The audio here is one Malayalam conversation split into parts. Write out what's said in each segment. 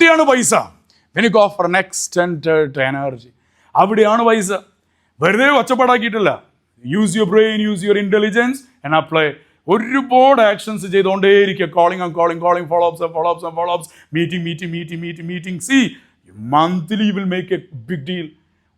അവിടെയാണ് പൈസ. When you go next energy അവിടെയാണ് പൈസ. വെറുതെ ഒച്ചപ്പാടാക്കിയിട്ടില്ല. Use your brain use your intelligence and apply ഒരുപാട് actions ചെയ്തുകൊണ്ടേയിരിക്കുക. Calling and calling calling follow ups follow ups follow ups meeting meeting meeting meeting meeting see monthly will make a big deal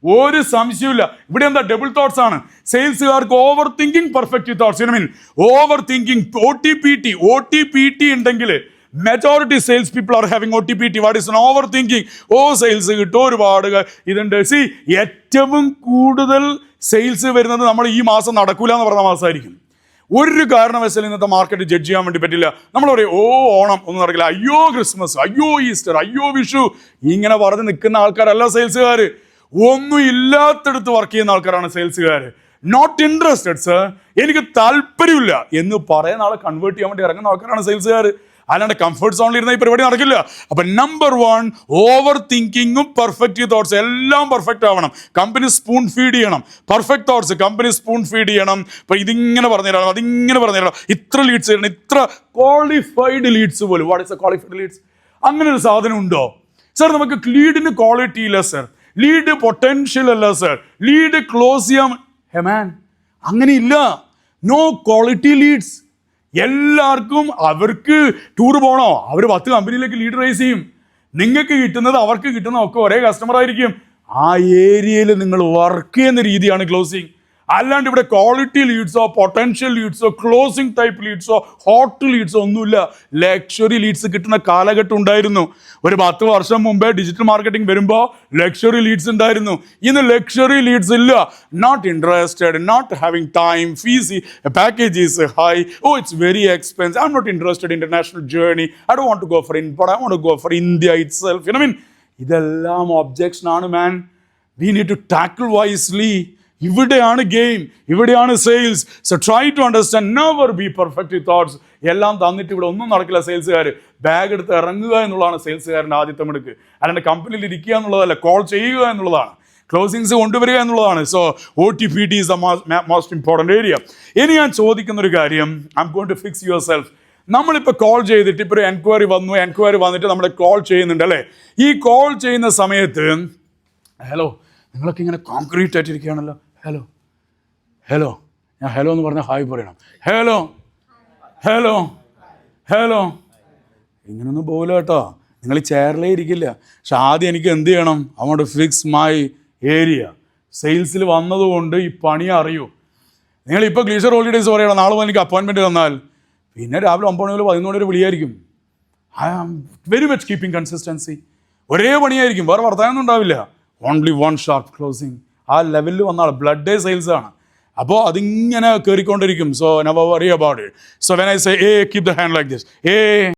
ഒരു സംശയമില്ല ഇവിടെ എന്താ ഡബിൾ തോട്ട്സ് ആണ്. സെയിൽസുകാർക്ക് over thinking perfect thoughts I mean over thinking O T P T O T P T ഉണ്ടെങ്കിൽ majority sales people are having O T P T what is over thinking oh sales കിട്ടും ഒരുപാട് ഇതുണ്ട്. സി ഏറ്റവും കൂടുതൽ സെയിൽസ് വരുന്നത് നമ്മൾ ഈ മാസം നടക്കൂല എന്ന് പറഞ്ഞ മാസമായിരിക്കും ഒരു കാരണവശാലും ഇന്നത്തെ മാർക്കറ്റ് ജഡ്ജ് ചെയ്യാൻ വേണ്ടി പറ്റില്ല. നമ്മൾ പറയും ഓ ഓണം. ഒന്നും നടക്കില്ല. അയ്യോ ക്രിസ്മസ് അയ്യോ ഈസ്റ്റർ അയ്യോ വിഷു. ഇങ്ങനെ പറഞ്ഞ് നിൽക്കുന്ന ആൾക്കാരല്ല സെയിൽസുകാർ ഒന്നും ഇല്ലാത്തടത്ത് വർക്ക് ചെയ്യുന്ന ആൾക്കാരാണ് സെയിൽസുകാർ നോട്ട് ഇൻട്രസ്റ്റഡ് സർ എനിക്ക് താല്പര്യമില്ല എന്ന് പറയുന്ന ആളെ കൺവേർട്ട് ചെയ്യാൻ വേണ്ടി ഇറങ്ങുന്ന ആൾക്കാരാണ് സെയിൽസുകാർ അല്ലാണ്ട് കംഫർട്ട് സോണിൽ ഇരുന്ന ഈ പരിപാടി നടക്കില്ല. അപ്പൊ നമ്പർ വൺ ഓവർ തിങ്കിങ്ങും പെർഫെക്റ്റ് തോട്ട്സ് എല്ലാം പെർഫെക്റ്റ് ആവണം. കമ്പനി സ്പൂൺ ഫീഡ് ചെയ്യണം. Perfect thoughts company spoon feed ചെയ്യണം. ഇപ്പൊ ഇതിങ്ങനെ പറഞ്ഞു തരണം അതിങ്ങനെ പറഞ്ഞുതരണം ഇത്ര ലീഡ്സ് തരണം ഇത്ര ക്വാളിഫൈഡ് ലീഡ്സ് പോലും. What is a qualified leads അങ്ങനെ ഒരു സാധനം ഉണ്ടോ? സർ നമുക്ക് ലീഡിന് ക്വാളിറ്റി ഇല്ല സർ ലീഡ് പൊട്ടൻഷ്യൽ അല്ല സർ ലീഡ് ക്ലോസ് ചെയ്യാൻ ഹെമാൻ അങ്ങനെ ഇല്ല. നോ ക്വാളിറ്റി ലീഡ്സ് എല്ലാവർക്കും അവർക്ക് ടൂർ പോകണോ അവർ പത്ത് കമ്പനിയിലേക്ക് ലീഡ് റേസ് ചെയ്യും. നിങ്ങൾക്ക് കിട്ടുന്നത് അവർക്ക് കിട്ടുന്ന ഒക്കെ ഒരേ കസ്റ്റമർ ആയിരിക്കും. ആ ഏരിയയിൽ നിങ്ങൾ വർക്ക് ചെയ്യുന്ന രീതിയാണ് ക്ലോസിങ് അല്ലാണ്ട് ഇവിടെ ക്വാളിറ്റി ലീഡ്സോ പൊട്ടൻഷ്യൽ ലീഡ്സോ ക്ലോസിംഗ് ടൈപ്പ് ലീഡ്സോ ഹോട്ട് ലീഡ്സോ ഒന്നുമില്ല. ലക്ഷറി ലീഡ്സ് കിട്ടുന്ന കാലഘട്ടം ഉണ്ടായിരുന്നു. ഒരു പത്ത് വർഷം മുമ്പേ ഡിജിറ്റൽ മാർക്കറ്റിംഗ് വരുമ്പോൾ ലക്ഷറി ലീഡ്സ് ഉണ്ടായിരുന്നു. ഇന്ന് ലക്ഷറി ലീഡ്സ് ഇല്ല. Not interested not having time fees package is high oh it's very expense I'm not interested international journey I do won't go for in I won't go for India itself I mean ഇതെല്ലാം ഒബ്ജെക്ഷൻ ആണ് man we need to tackle wisely ഇവിടെയാണ് ഗെയിം ഇവിടെയാണ് sales so try to understand never be perfect thoughts എല്ലാം തന്നിട്ട് ഇവിടെ ഒന്നും നടക്കില്ല സെയിൽസുകാർ ബാഗ് എടുത്ത് ഇറങ്ങുക എന്നുള്ളതാണ് സെയിൽസുകാരന്റെ ആദ്യത്തെ മിടുക്ക്. അല്ലാണ്ട് കമ്പനിയിൽ ഇരിക്കുക എന്നുള്ളതല്ല കോൾ ചെയ്യുക എന്നുള്ളതാണ്. ക്ലോസിങ്സ് കൊണ്ടുവരിക എന്നുള്ളതാണ്. So O T P T is a most important area ഇനി ഞാൻ ചോദിക്കുന്ന ഒരു കാര്യം. I'm gonna fix yourself നമ്മളിപ്പോൾ കോൾ ചെയ്തിട്ട് ഇപ്പോൾ ഒരു എൻക്വയറി വന്നു. എൻക്വയറി വന്നിട്ട് നമ്മൾ കോൾ ചെയ്യുന്നുണ്ട് അല്ലേ? ഈ കോൾ ചെയ്യുന്ന സമയത്ത് ഹലോ നിങ്ങളൊക്കെ ഇങ്ങനെ കോൺക്രീറ്റ് ആയിട്ടിരിക്കുകയാണല്ലോ. ഹലോ ഹലോ ഞാൻ ഹലോ എന്ന് പറഞ്ഞാൽ ഹായ് പറയണം. ഹലോ ഹലോ ഹലോ ഇങ്ങനൊന്നും പോകില്ല കേട്ടോ. നിങ്ങൾ ചെയറിലേ ഇരിക്കില്ല. പക്ഷെ ആദ്യം എനിക്ക് എന്ത് ചെയ്യണം? അങ്ങോട്ട് ഫിക്സ് മൈ ഏരിയ സെയിൽസിൽ വന്നതുകൊണ്ട് ഈ പണി അറിയൂ. നിങ്ങൾ ഇപ്പോൾ ഗ്ലീഷർ ഹോളിഡേയ്സ് പറയണം. നാളെ എനിക്ക് അപ്പോയിൻമെന്റ് തന്നാൽ പിന്നെ രാവിലെ ഒമ്പത് മണി മുതൽ പതിനൊന്ന് വരെ വിളിയായിരിക്കും. I am very much keeping consistency ഒരേ പണിയായിരിക്കും. വേറെ വർത്തമാനമൊന്നും ഉണ്ടാവില്ല. ഓൺലി വൺ ഷാർപ്പ് ക്ലോസിങ് ആ ലെവലിൽ വന്നാണ് ബ്ലഡ് ഡേ സെയിൽസ് ആണ്. അപ്പോൾ അതിങ്ങനെ കയറിക്കൊണ്ടിരിക്കും so now worry about it so when I say uh keep the hand like this uh